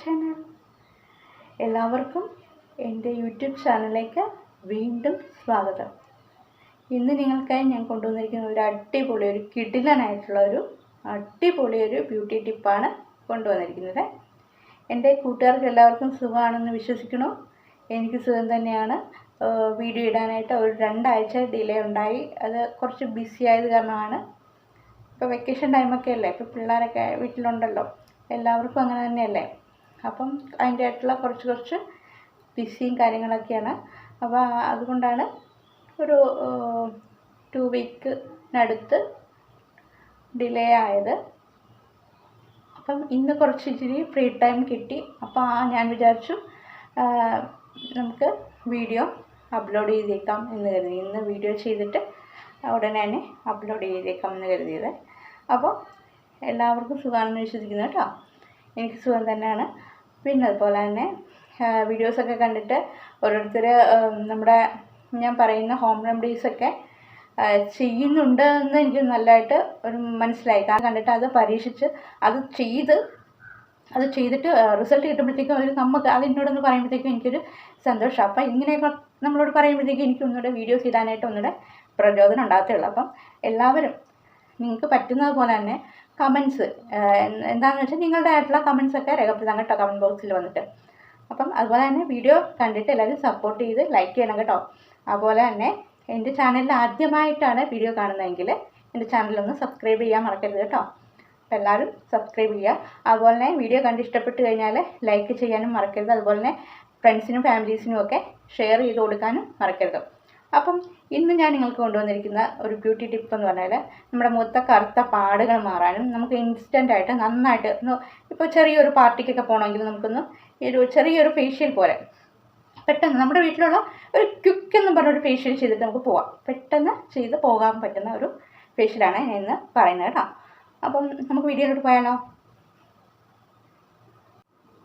Channel എല്ലാവർക്കും എന്റെ YouTube ചാനലിലേക്ക് വീണ്ടും സ്വാഗതം. ഇന്ന് നിങ്ങൾക്കായി ഞാൻ കൊണ്ടുവന്നിരിക്കുന്ന ഒരു അടിപൊളി ഒരു കിടിലനായിട്ടുള്ള ഒരു അടിപൊളി ഒരു ബ്യൂട്ടി ടിപ്പാണ് കൊണ്ടുവന്നിരിക്കുന്നത്. എന്റെ കൂട്ടുകാർക്ക് എല്ലാവർക്കും സുഖമാണെന്ന് വിശ്വസിക്കണു? എനിക്ക് സുഖം തന്നെയാണ്. വീഡിയോ ഇടാനായിട്ട് ഒരു രണ്ടാഴ്ച ഡിലേ ഉണ്ടായി. അത് കുറച്ച് ബിസി ആയത് കാരണമാണ്. ഇപ്പോൾ വെക്കേഷൻ ടൈമൊക്കെ അല്ലേ? ഇപ്പോൾ പിള്ളേരൊക്കെ വീട്ടിലുണ്ടല്ലോ. എല്ലാവർക്കും അങ്ങനെ തന്നെയല്ലേ? അപ്പം അതിന്റെ ആയിട്ടുള്ള കുറച്ച് കുറച്ച് ബിസിയും കാര്യങ്ങളൊക്കെയാണ്. അപ്പോൾ അതുകൊണ്ടാണ് ഒരു ടു വീക്കിനടുത്ത് ഡിലേ ആയത്. അപ്പം ഇന്ന് കുറച്ച് ഇച്ചിരി ഫ്രീ ടൈം കിട്ടി. അപ്പോൾ ഞാൻ വിചാരിച്ചു നമുക്ക് വീഡിയോ അപ്ലോഡ് ചെയ്തേക്കാം എന്ന് കരുതി. ഇന്ന് വീഡിയോ ചെയ്തിട്ട് ഉടനെ തന്നെ അപ്ലോഡ് ചെയ്തേക്കാം എന്ന് കരുതിയത്. അപ്പോൾ എല്ലാവർക്കും സുഖമാണെന്ന് വിശ്വസിക്കുന്നു കേട്ടോ. എനിക്ക് സുഖം തന്നെയാണ്. പിന്നെ അതുപോലെ തന്നെ വീഡിയോസൊക്കെ കണ്ടിട്ട് ഓരോരുത്തർ നമ്മുടെ ഞാൻ പറയുന്ന ഹോം റെമഡീസൊക്കെ ചെയ്യുന്നുണ്ട് എന്ന് എനിക്ക് നല്ലതായിട്ട് ഒരു മനസ്സിലായി. കാരണം കണ്ടിട്ട് അത് പരീക്ഷിച്ച് അത് ചെയ്ത് അത് ചെയ്തിട്ട് റിസൾട്ട് കിട്ടുമ്പോഴത്തേക്കും അവർ നമുക്ക് അത് എന്നോടൊന്ന് പറയുമ്പോഴത്തേക്കും എനിക്കൊരു സന്തോഷം. അപ്പം ഇങ്ങനെയൊക്കെ നമ്മളോട് പറയുമ്പോഴത്തേക്കും എനിക്ക് ഒന്നുകൂടെ വീഡിയോസ് ഇടാനായിട്ട് ഒന്നുകൂടെ പ്രചോദനം ഉണ്ടാകത്തേ ഉള്ളൂ. അപ്പം എല്ലാവരും നിങ്ങൾക്ക് പറ്റുന്നത് പോലെ തന്നെ കമൻസ് എന്താണെന്ന് വെച്ചാൽ നിങ്ങളുടെ ആയിട്ടുള്ള കമൻസ് ഒക്കെ രേഖപ്പെടുത്താം കേട്ടോ കമന്റ് ബോക്സിൽ വന്നിട്ട്. അപ്പം അതുപോലെ തന്നെ വീഡിയോ കണ്ടിട്ട് എല്ലാവരും സപ്പോർട്ട് ചെയ്ത് ലൈക്ക് ചെയ്യണം കേട്ടോ. അതുപോലെ തന്നെ എന്റെ ചാനലിൽ ആദ്യമായിട്ടാണ് വീഡിയോ കാണുന്നതെങ്കിൽ എന്റെ ചാനലൊന്ന് സബ്സ്ക്രൈബ് ചെയ്യാൻ മറക്കരുത് കേട്ടോ. അപ്പോൾ എല്ലാവരും സബ്സ്ക്രൈബ് ചെയ്യുക. അതുപോലെ തന്നെ വീഡിയോ കണ്ട് ഇഷ്ടപ്പെട്ട് കഴിഞ്ഞാൽ ലൈക്ക് ചെയ്യാനും മറക്കരുത്. അതുപോലെ തന്നെ ഫ്രണ്ട്സിനും ഫാമിലീസിനും ഒക്കെ ഷെയർ ചെയ്ത് കൊടുക്കാനും മറക്കരുത്. അപ്പം ഇന്ന് ഞാൻ നിങ്ങൾക്ക് കൊണ്ടുവന്നിരിക്കുന്ന ഒരു ബ്യൂട്ടി ടിപ്പ് എന്ന് പറഞ്ഞാൽ നമ്മുടെ മുഖത്തെ കറുത്ത പാടുകൾ മാറാനും നമുക്ക് ഇൻസ്റ്റന്റ് ആയിട്ട് നന്നായിട്ട് ഇപ്പോൾ ചെറിയൊരു പാർട്ടിക്കൊക്കെ പോകണമെങ്കിൽ നമുക്കൊന്ന് ഒരു ചെറിയൊരു ഫേഷ്യൽ പോലെ പെട്ടെന്ന് നമ്മുടെ വീട്ടിലുള്ള ഒരു ക്വിക്ക് എന്ന് പറഞ്ഞൊരു ഫേഷ്യൽ ചെയ്തിട്ട് നമുക്ക് പോവാം. പെട്ടെന്ന് ചെയ്ത് പോകാൻ പറ്റുന്ന ഒരു ഫേഷ്യലാണ് ഞാൻ ഇന്ന് പറയുന്നത് കേട്ടോ. അപ്പം നമുക്ക് വീഡിയോയിലോട്ട് പോയാലോ?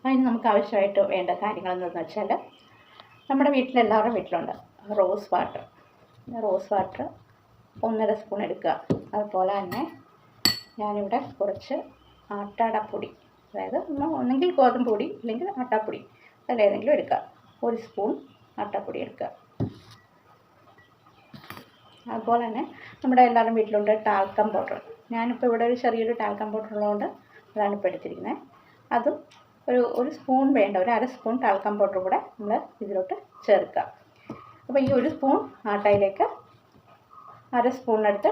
അതിന് നമുക്ക് ആവശ്യമായിട്ട് വേണ്ട കാര്യങ്ങൾ എന്താണെന്ന് വെച്ചാൽ നമ്മുടെ വീട്ടിലെല്ലാവരുടെ വീട്ടിലുണ്ട്. Rose water. റോസ് വാട്ടർ ഒന്നര സ്പൂൺ എടുക്കുക. അതുപോലെ തന്നെ ഞാനിവിടെ കുറച്ച് ആട്ടാടപ്പൊടി. അതായത് ഒന്നെങ്കിൽ ഗോതമ്പ് പൊടി അല്ലെങ്കിൽ ആട്ടാപ്പൊടി അതിലേതെങ്കിലും എടുക്കുക. ഒരു സ്പൂൺ ആട്ടാപ്പൊടി എടുക്കുക. അതുപോലെ തന്നെ നമ്മുടെ എല്ലാവരും വീട്ടിലുണ്ട് ടാൽക്കം പൗഡർ. ഞാനിപ്പോൾ ഇവിടെ ഒരു ചെറിയൊരു ടാൽക്കം പൗഡർ ഉള്ളതുകൊണ്ട് അതാണ് ഇപ്പോൾ എടുത്തിരിക്കുന്നത്. അതും ഒരു ഒരു സ്പൂൺ വേണ്ട ഒരു അര സ്പൂൺ ടാൽക്കം പൗഡർ കൂടെ നമ്മൾ ഇതിലോട്ട് ചേർക്കുക. അപ്പോൾ ഈ ഒരു സ്പൂൺ ആട്ടയിലേക്ക് അര സ്പൂണിനടുത്ത്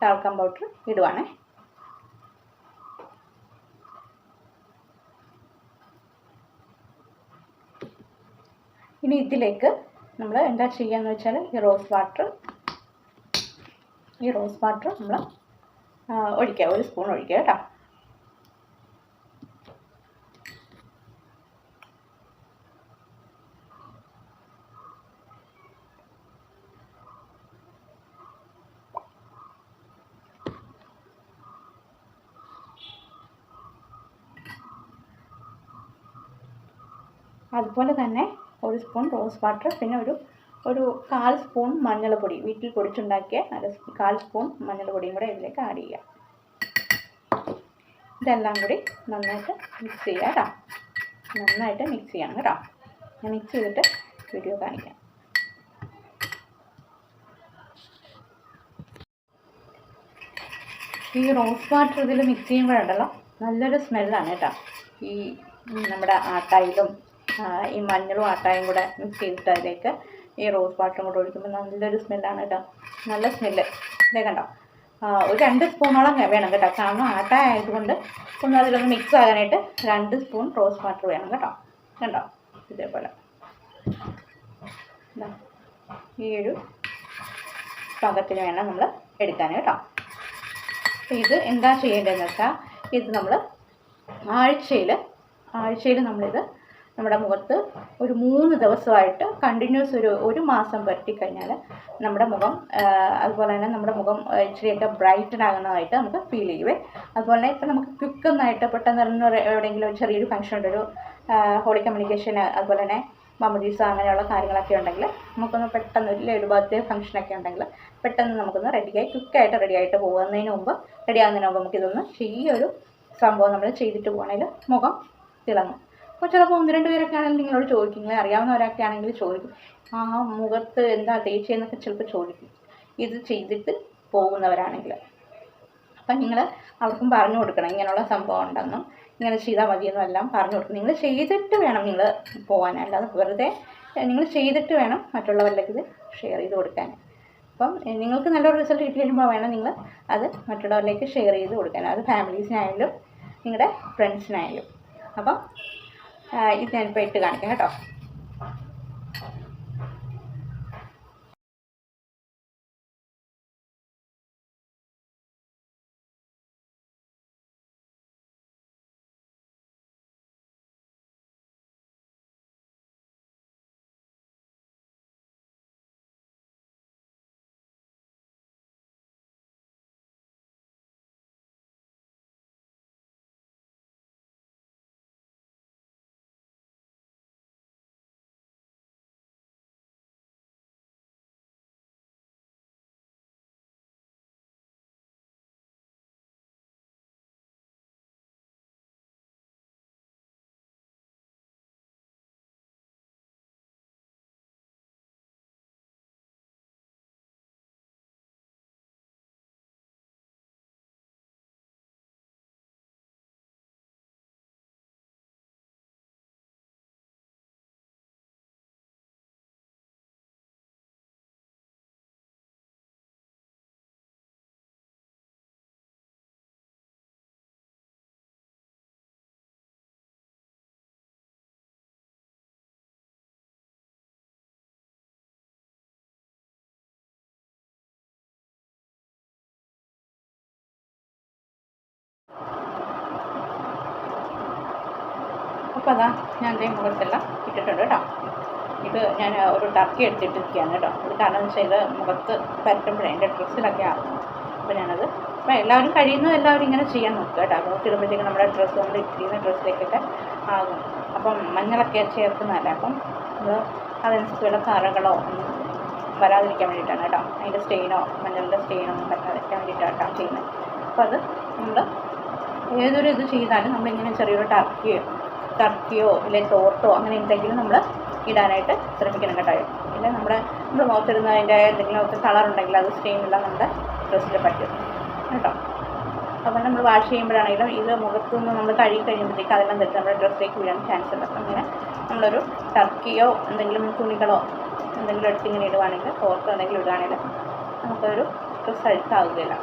ടാൽക്കം പൗഡർ ഇടുവാണേ. ഇനി ഇതിലേക്ക് നമ്മൾ എന്താ ചെയ്യാന്ന് വെച്ചാൽ ഈ റോസ് വാട്ടർ ഈ റോസ് വാട്ടർ നമ്മൾ ഒഴിക്കുക. ഒരു സ്പൂൺ ഒഴിക്കുക കേട്ടോ. അതുപോലെ തന്നെ ഒരു സ്പൂൺ റോസ് വാട്ടർ പിന്നെ ഒരു ഒരു കാൽ സ്പൂൺ മഞ്ഞൾപ്പൊടി. വീട്ടിൽ പൊടിച്ചുണ്ടാക്കിയ അര കാൽ സ്പൂൺ മഞ്ഞൾപ്പൊടിയും കൂടെ ഇതിലേക്ക് ആഡ് ചെയ്യാം. ഇതെല്ലാം കൂടി നന്നായിട്ട് മിക്സ് ചെയ്യുക കേട്ടോ. നന്നായിട്ട് മിക്സ് ചെയ്യണം കേട്ടോ. ഞാൻ മിക്സ് ചെയ്തിട്ട് വീഡിയോ കാണിക്കാം. ഈ റോസ് വാട്ടർ ഇതിൽ മിക്സ് ചെയ്യുമ്പോഴുണ്ടല്ലോ നല്ലൊരു സ്മെല്ലാണ് കേട്ടോ. ഈ നമ്മുടെ ആട്ടായിലും ഈ മഞ്ഞളും ആട്ടായും കൂടെ മിക്സ് ചെയ്തിട്ട് അതിലേക്ക് ഈ റോസ് വാട്ടറും കൂടെ ഒഴിക്കുമ്പോൾ നല്ലൊരു സ്മെല്ലാണ് കേട്ടോ. നല്ല സ്മെല്ല്. ഇതേ കണ്ടോ? ഒരു രണ്ട് സ്പൂണോളം വേണം കേട്ടോ. കാരണം ആട്ട ആയതുകൊണ്ട് ഒന്ന് അതിലൊന്ന് മിക്സ് ആകാനായിട്ട് രണ്ട് സ്പൂൺ റോസ് വാട്ടർ വേണം കേട്ടോ. കണ്ടോ? ഇതേപോലെ. ഈ ഒരു പാകത്തിന് വേണം നമ്മൾ എടുക്കാൻ കേട്ടോ. ഇത് എന്താ ചെയ്യേണ്ടതെന്ന് വെച്ചാൽ ഇത് നമ്മൾ ആഴ്ചയിൽ ആഴ്ചയിൽ നമ്മളിത് നമ്മുടെ മുഖത്ത് ഒരു മൂന്ന് ദിവസമായിട്ട് കണ്ടിന്യൂസ് ഒരു ഒരു മാസം പുരട്ടി കഴിഞ്ഞാൽ നമ്മുടെ മുഖം അതുപോലെ തന്നെ നമ്മുടെ മുഖം ഇച്ചിരിയൊക്കെ ബ്രൈറ്റൻ ആകുന്നതായിട്ട് നമുക്ക് ഫീൽ ചെയ്യുവേ. അതുപോലെ തന്നെ ഇപ്പം നമുക്ക് ക്വിക്കൊന്നായിട്ട് പെട്ടെന്ന് എവിടെയെങ്കിലും ചെറിയൊരു ഫംഗ്ഷൻ ഉണ്ട് ഒരു ഹോളി കമ്മ്യൂണിക്കേഷൻ അതുപോലെ തന്നെ മമ്മദീസ അങ്ങനെയുള്ള കാര്യങ്ങളൊക്കെ ഉണ്ടെങ്കിൽ നമുക്കൊന്ന് പെട്ടെന്ന് ഇല്ല ഒരു ബർത്ത്ഡേ ഫംഗ്ഷനൊക്കെ ഉണ്ടെങ്കിൽ പെട്ടെന്ന് നമുക്കൊന്ന് റെഡിയായി ക്വിക്കായിട്ട് റെഡിയായിട്ട് പോകുന്നതിന് മുമ്പ് റെഡി ആകുന്നതിന് മുമ്പ് നമുക്കിതൊന്ന് ഒരു സംഭവം നമ്മൾ ചെയ്തിട്ട് പോകണമെങ്കിൽ മുഖം തിളങ്ങും. അപ്പോൾ ചിലപ്പോൾ ഒന്ന് രണ്ട് പേരൊക്കെ ആണെങ്കിൽ നിങ്ങളോട് ചോദിക്കും. നിങ്ങളെ അറിയാവുന്നവരൊക്കെ ആണെങ്കിൽ ചോദിക്കും. ആ മുഖത്ത് എന്താ തേച്ചതെന്നൊക്കെ ചിലപ്പോൾ ചോദിക്കും. ഇത് ചെയ്തിട്ട് പോകുന്നവരാണെങ്കിൽ. അപ്പം നിങ്ങൾ അവർക്കും പറഞ്ഞു കൊടുക്കണം. ഇങ്ങനെയുള്ള സംഭവം ഉണ്ടെന്നും. ഇങ്ങനെ ചെയ്താൽ മതിയെന്നും എല്ലാം പറഞ്ഞു കൊടുക്കണം. നിങ്ങൾ ചെയ്തിട്ട് വേണം നിങ്ങൾ പോകാൻ അല്ലാതെ വെറുതെ നിങ്ങൾ ചെയ്തിട്ട് വേണം മറ്റുള്ളവരിലേക്ക് ഇത് ഷെയർ ചെയ്ത് കൊടുക്കാൻ. അപ്പം നിങ്ങൾക്ക് നല്ലൊരു റിസൾട്ട് കിട്ടി കഴിയുമ്പോൾ വേണം നിങ്ങൾ അത് മറ്റുള്ളവരിലേക്ക് ഷെയർ ചെയ്ത് കൊടുക്കാൻ. അത് ഫാമിലീസിനായാലും നിങ്ങളുടെ ഫ്രണ്ട്സിനായാലും അപ്പം ഇത് ഞാനിപ്പോൾ ഇട്ട് കാണിക്കാം കേട്ടോ. അപ്പോൾ അതാ ഞാൻ ദേ മുഖത്തെല്ലാം ഇട്ടിട്ടുണ്ട് കേട്ടോ. ഇത് ഞാൻ ഒരു ടർക്കി എടുത്തിട്ടിരിക്കുകയാണ് കേട്ടോ. ഇത് കാരണം എന്ന് വെച്ചാൽ ഇത് മുഖത്ത് പരത്തുമ്പോഴേ എന്റെ ഡ്രസ്സിലൊക്കെ ആകും അപ്പോൾ ഞാനത് അപ്പോൾ എല്ലാവരും കഴിയുന്നത് എല്ലാവരും ഇങ്ങനെ ചെയ്യാൻ നോക്കുക കേട്ടോ. മുഖത്ത് ഇടുമ്പോഴത്തേക്കും നമ്മുടെ ഡ്രസ്സ് നമ്മൾ ഇട്ടിരിക്കുന്ന ഡ്രസ്സിലേക്കൊക്കെ ആകും അപ്പം മഞ്ഞളൊക്കെ ചേർക്കുന്നതല്ല. അപ്പം അത് അതനുസരിച്ച് വല്ല കറകളോ വരാതിരിക്കാൻ വേണ്ടിയിട്ടാണ് കേട്ടോ. അതിന്റെ സ്റ്റെയിനോ മഞ്ഞളിന്റെ സ്റ്റെയിനോ ഒന്നും പറ്റാതിരിക്കാൻ വേണ്ടിയിട്ടാണ് കേട്ടോ ചെയ്യുന്നത്. അപ്പോൾ അത് നമ്മൾ ഏതൊരു ഇത് ചെയ്താലും നമ്മളിങ്ങനെ ചെറിയൊരു ടർക്കിയോ ടർക്കിയോ അല്ലെങ്കിൽ തോർത്തോ അങ്ങനെ എന്തെങ്കിലും നമ്മൾ ഇടാനായിട്ട് ശ്രമിക്കണം കേട്ടോ. ഇല്ല നമ്മുടെ നമ്മൾ മുഖത്തിരുന്ന അതിന്റെ കളർ ഉണ്ടെങ്കിൽ അത് സ്റ്റെയിനെല്ലാം നമ്മുടെ ഡ്രസ്സിൽ പറ്റും കേട്ടോ. അപ്പോൾ നമ്മൾ വാഷ് ചെയ്യുമ്പോഴാണെങ്കിലും ഇത് മുഖത്തു നിന്ന് നമ്മൾ കഴുകി കഴിയുമ്പോഴത്തേക്ക് അതെല്ലാം തരുന്നത് നമ്മുടെ ഡ്രസ്സിലേക്ക് വീഴാൻ ചാൻസ് ഉണ്ട്. അപ്പം ഇങ്ങനെ നമ്മളൊരു ടർക്കിയോ എന്തെങ്കിലും തുണികളോ എന്തെങ്കിലും എടുത്ത് ഇങ്ങനെ ഇടുവാണെങ്കിൽ തോർത്തോ എന്തെങ്കിലും ഇടുകയാണെങ്കിൽ നമുക്കൊരു ഡ്രസ്സ് അഴുക്കാവുകയില്ല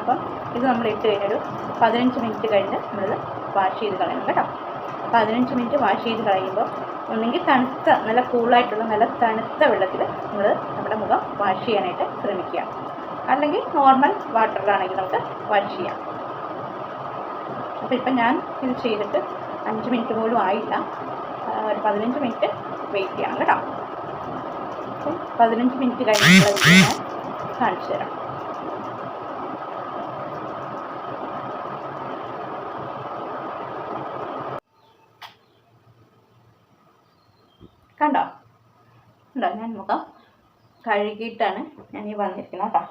അപ്പം ഇത് നമ്മൾ ഇട്ട് കഴിഞ്ഞൊരു പതിനഞ്ച് മിനിറ്റ് കഴിഞ്ഞ് നമ്മളിത് വാഷ് ചെയ്ത് കളയണം കേട്ടോ. പതിനഞ്ച് മിനിറ്റ് വാഷ് ചെയ്ത് കളയുമ്പോൾ ഒന്നെങ്കിൽ തണുത്ത നല്ല കൂളായിട്ടുള്ള നല്ല തണുത്ത വെള്ളത്തിൽ നമ്മൾ നമ്മുടെ മുഖം വാഷ് ചെയ്യാനായിട്ട് ശ്രമിക്കുക. അല്ലെങ്കിൽ നോർമൽ വാട്ടറിലാണെങ്കിൽ നമുക്ക് വാഷ് ചെയ്യാം. അപ്പോൾ ഇപ്പം ഞാൻ ഇത് ചെയ്തിട്ട് അഞ്ച് മിനിറ്റ് പോലും ആയില്ല. ഒരു പതിനഞ്ച് മിനിറ്റ് വെയിറ്റ് ചെയ്യാം കേട്ടോ. അപ്പം പതിനഞ്ച് മിനിറ്റ് കഴിഞ്ഞിട്ടുള്ള കാണിച്ചു തരാം കണ്ടോ ഉണ്ടോ ഞാൻ മുഖം കഴുകിയിട്ടാണ് ഞാൻ ഈ വന്നിരിക്കുന്നത് കേട്ടോ.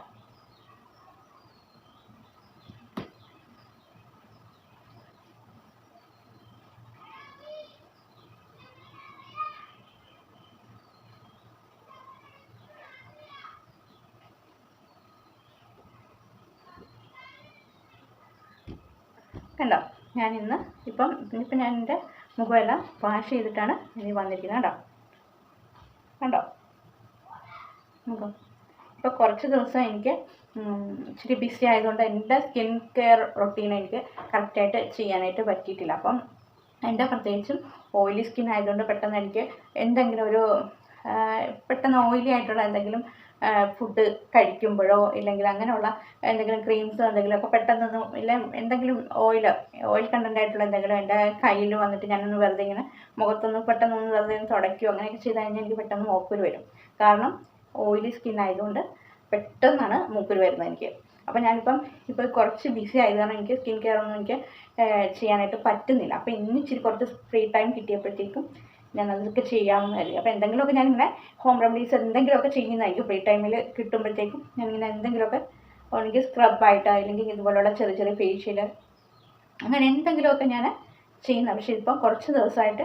കണ്ടോ? ഞാൻ ഇന്ന് ഇപ്പം ഇപ്പം ഞാൻ എന്റെ മുഖമെല്ലാം വാഷ് ചെയ്തിട്ടാണ് ഇനി വന്നിരിക്കുന്നത് കേട്ടോ. കണ്ടോ? മുഖം ഇപ്പോൾ കുറച്ച് ദിവസം എനിക്ക് ഇച്ചിരി ബിസി ആയതുകൊണ്ട് എന്റെ സ്കിൻ കെയർ റൊട്ടീൻ എനിക്ക് കറക്റ്റായിട്ട് ചെയ്യാനായിട്ട് പറ്റിയിട്ടില്ല. അപ്പം എന്റെ പ്രത്യേകിച്ചും ഓയിലി സ്കിൻ ആയതുകൊണ്ട് പെട്ടെന്ന് എനിക്ക് എന്തെങ്കിലും ഒരു പെട്ടെന്ന് ഓയിലി ആയിട്ടുള്ള എന്തെങ്കിലും ഫുഡ് കഴിക്കുമ്പോഴോ ഇല്ലെങ്കിൽ അങ്ങനെയുള്ള എന്തെങ്കിലും ക്രീംസോ എന്തെങ്കിലുമൊക്കെ പെട്ടെന്നൊന്നും ഇല്ല എന്തെങ്കിലും ഓയിൽ ഓയിൽ കണ്ടന്റ് ആയിട്ടുള്ള എന്തെങ്കിലും എന്റെ കയ്യിൽ വന്നിട്ട് ഞാനൊന്ന് വെറുതെ ഇങ്ങനെ മുഖത്തൊന്ന് പെട്ടെന്നൊന്ന് വെറുതെ ഒന്ന് തുടയ്ക്കുകയോ അങ്ങനെയൊക്കെ ചെയ്ത് കഴിഞ്ഞാൽ എനിക്ക് പെട്ടെന്ന് മൂക്കുരു വരും. കാരണം ഓയിലി സ്കിൻ ആയതുകൊണ്ട് പെട്ടെന്നാണ് മൂക്കിൽ വരുന്നത് എനിക്ക്. അപ്പോൾ ഞാനിപ്പം ഇപ്പോൾ കുറച്ച് ബിസി ആയത് കാരണം എനിക്ക് സ്കിൻ കെയർ ഒന്നും എനിക്ക് ചെയ്യാനായിട്ട് പറ്റുന്നില്ല. അപ്പോൾ ഇന്ന് ഇച്ചിരി കുറച്ച് ഫ്രീ ടൈം കിട്ടിയപ്പോഴത്തേക്കും ഞാൻ അതൊക്കെ ചെയ്യാമെന്ന് കരുതി. അപ്പോൾ എന്തെങ്കിലുമൊക്കെ ഞാനിങ്ങനെ ഹോം റെമഡീസ് എന്തെങ്കിലുമൊക്കെ ചെയ്യുന്നതായിരിക്കും. ഫ്രീ ടൈമിൽ കിട്ടുമ്പോഴത്തേക്കും ഞാനിങ്ങനെ എന്തെങ്കിലുമൊക്കെ ഒന്നെങ്കിൽ സ്ക്രബായിട്ട് അല്ലെങ്കിൽ ഇതുപോലുള്ള ചെറിയ ചെറിയ ഫേഷ്യൽ അങ്ങനെ എന്തെങ്കിലുമൊക്കെ ഞാൻ ചെയ്യുന്ന പക്ഷേ ഇപ്പം കുറച്ച് ദിവസമായിട്ട്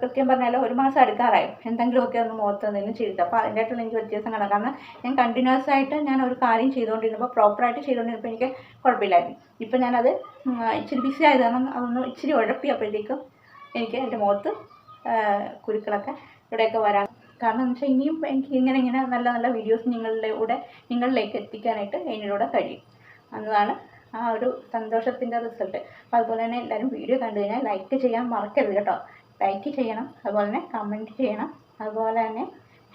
കൃത്യം പറഞ്ഞാൽ ഒരു മാസം അടുക്കാറായി. എന്തെങ്കിലുമൊക്കെ ഒന്ന് മുഖത്ത് എന്തെങ്കിലും ചെയ്തിട്ട്. അപ്പോൾ അതിന്റെയായിട്ടുള്ള എനിക്ക് വ്യത്യാസം കാണാം. കാരണം ഞാൻ കണ്ടിന്യൂസ് ആയിട്ട് ഞാൻ ഒരു കാര്യം ചെയ്തുകൊണ്ടിരുന്നപ്പോൾ പ്രോപ്പറായിട്ട് ചെയ്തുകൊണ്ടിരുന്നപ്പോൾ എനിക്ക് കുഴപ്പമില്ലായിരുന്നു. ഇപ്പം ഞാനത് ഇച്ചിരി ബിസി ആയത് കാരണം അതൊന്ന് ഇച്ചിരി ഉഴപ്പിയപ്പോഴത്തേക്കും എനിക്ക് എന്റെ മുഖത്ത് കുരുക്കളൊക്കെ ഇവിടെയൊക്കെ വരാൻ കാരണം എന്ന് വെച്ചാൽ ഇനിയും എനിക്ക് ഇങ്ങനെ ഇങ്ങനെ നല്ല നല്ല വീഡിയോസ് നിങ്ങളുടെ കൂടെ നിങ്ങളിലേക്ക് എത്തിക്കാനായിട്ട് എന്നിലൂടെ കഴിയും. എന്നതാണ് ആ ഒരു സന്തോഷത്തിന്റെ റിസൾട്ട് അപ്പോൾ അതുപോലെ തന്നെ എല്ലാവരും വീഡിയോ കണ്ടു കഴിഞ്ഞാൽ ലൈക്ക് ചെയ്യാൻ മറക്കരുത് കേട്ടോ. ലൈക്ക് ചെയ്യണം അതുപോലെ തന്നെ കമന്റ് ചെയ്യണം അതുപോലെ തന്നെ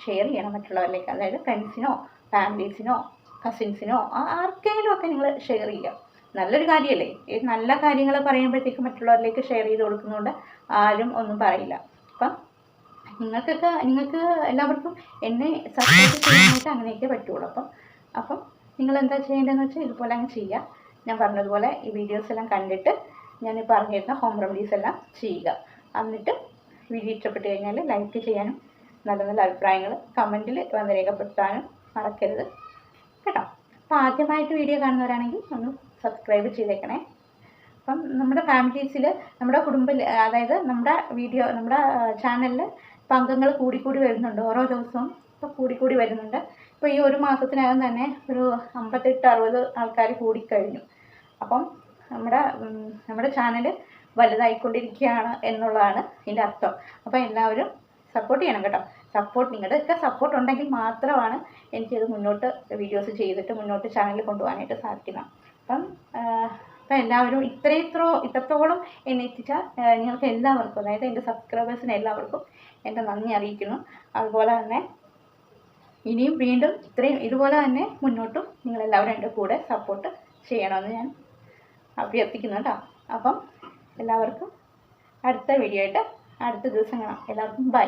ഷെയർ ചെയ്യണം മറ്റുള്ളവരിലേക്ക് അതായത് ഫ്രണ്ട്സിനോ ഫാമിലീസിനോ കസിൻസിനോ ആർക്കെങ്കിലും ഒക്കെ നിങ്ങൾ ഷെയർ ചെയ്യുക. നല്ലൊരു കാര്യമല്ലേ ഈ നല്ല കാര്യങ്ങൾ പറയുമ്പോഴത്തേക്ക് മറ്റുള്ളവരിലേക്ക് ഷെയർ ചെയ്ത് കൊടുക്കുന്നതുകൊണ്ട് ആരും ഒന്നും പറയില്ല. അപ്പം നിങ്ങൾക്കൊക്കെ നിങ്ങൾക്ക് എല്ലാവർക്കും എന്നെ സപ്പോർട്ട് ചെയ്യാനായിട്ട് അങ്ങനെയൊക്കെ പറ്റുള്ളൂ. അപ്പം അപ്പം നിങ്ങൾ എന്താ ചെയ്യേണ്ടതെന്ന് വെച്ചാൽ ഇതുപോലെ അങ്ങ് ചെയ്യുക. ഞാൻ പറഞ്ഞതുപോലെ ഈ വീഡിയോസ് എല്ലാം കണ്ടിട്ട് ഞാൻ പറഞ്ഞിരുന്ന ഹോം റെമഡീസ് എല്ലാം ചെയ്യുക. എന്നിട്ട് വീഡിയോ ഇഷ്ടപ്പെട്ട് കഴിഞ്ഞാൽ ലൈക്ക് ചെയ്യാനും നല്ല നല്ല അഭിപ്രായങ്ങൾ കമന്റിൽ വന്ന് രേഖപ്പെടുത്താനും മറക്കരുത് കേട്ടോ. അപ്പോൾ ആദ്യമായിട്ട് വീഡിയോ കാണുന്നവരാണെങ്കിൽ ഒന്ന് സബ്സ്ക്രൈബ് ചെയ്തേക്കണേ. അപ്പം നമ്മുടെ ഫാമിലീസിൽ നമ്മുടെ കുടുംബ അതായത് നമ്മുടെ വീഡിയോ നമ്മുടെ ചാനലിൽ ഇപ്പം അംഗങ്ങൾ കൂടിക്കൂടി വരുന്നുണ്ട്. ഓരോ ദിവസവും ഇപ്പോൾ കൂടിക്കൂടി വരുന്നുണ്ട്. ഇപ്പോൾ ഈ ഒരു മാസത്തിനകം തന്നെ ഒരു അമ്പത്തെട്ട് അറുപത് ആൾക്കാർ കൂടിക്കഴിഞ്ഞു. അപ്പം നമ്മുടെ നമ്മുടെ ചാനൽ വലുതായിക്കൊണ്ടിരിക്കുകയാണ് എന്നുള്ളതാണ് ഇതിന്റെ അർത്ഥം. അപ്പോൾ എല്ലാവരും സപ്പോർട്ട് ചെയ്യണം കേട്ടോ. സപ്പോർട്ട് നിങ്ങളുടെയൊക്കെ സപ്പോർട്ട് ഉണ്ടെങ്കിൽ മാത്രമാണ് എനിക്കിത് മുന്നോട്ട് വീഡിയോസ് ചെയ്തിട്ട് മുന്നോട്ട് ചാനൽ കൊണ്ടുപോകാനായിട്ട് സാധിക്കുന്നത്. അപ്പം അപ്പം എല്ലാവരും ഇത്രയിത്രോ ഇത്രോ ഇത്രത്തോളം എന്നെ എത്തിച്ച ആ, നിങ്ങൾക്ക് എല്ലാവർക്കും അതായത് എന്റെ സബ്സ്ക്രൈബേഴ്സിന് എല്ലാവർക്കും എന്റെ നന്ദി അറിയിക്കുന്നു. അതുപോലെ തന്നെ ഇനിയും വീണ്ടും ഇത്രയും ഇതുപോലെ തന്നെ മുന്നോട്ടും നിങ്ങളെല്ലാവരും എന്റെ കൂടെ സപ്പോർട്ട് ചെയ്യണമെന്ന് ഞാൻ അഭ്യർത്ഥിക്കുന്നു കേട്ടോ. അപ്പം എല്ലാവർക്കും അടുത്ത വീഡിയോ ആയിട്ട് അടുത്ത ദിവസം കാണാം എല്ലാവർക്കും ബൈ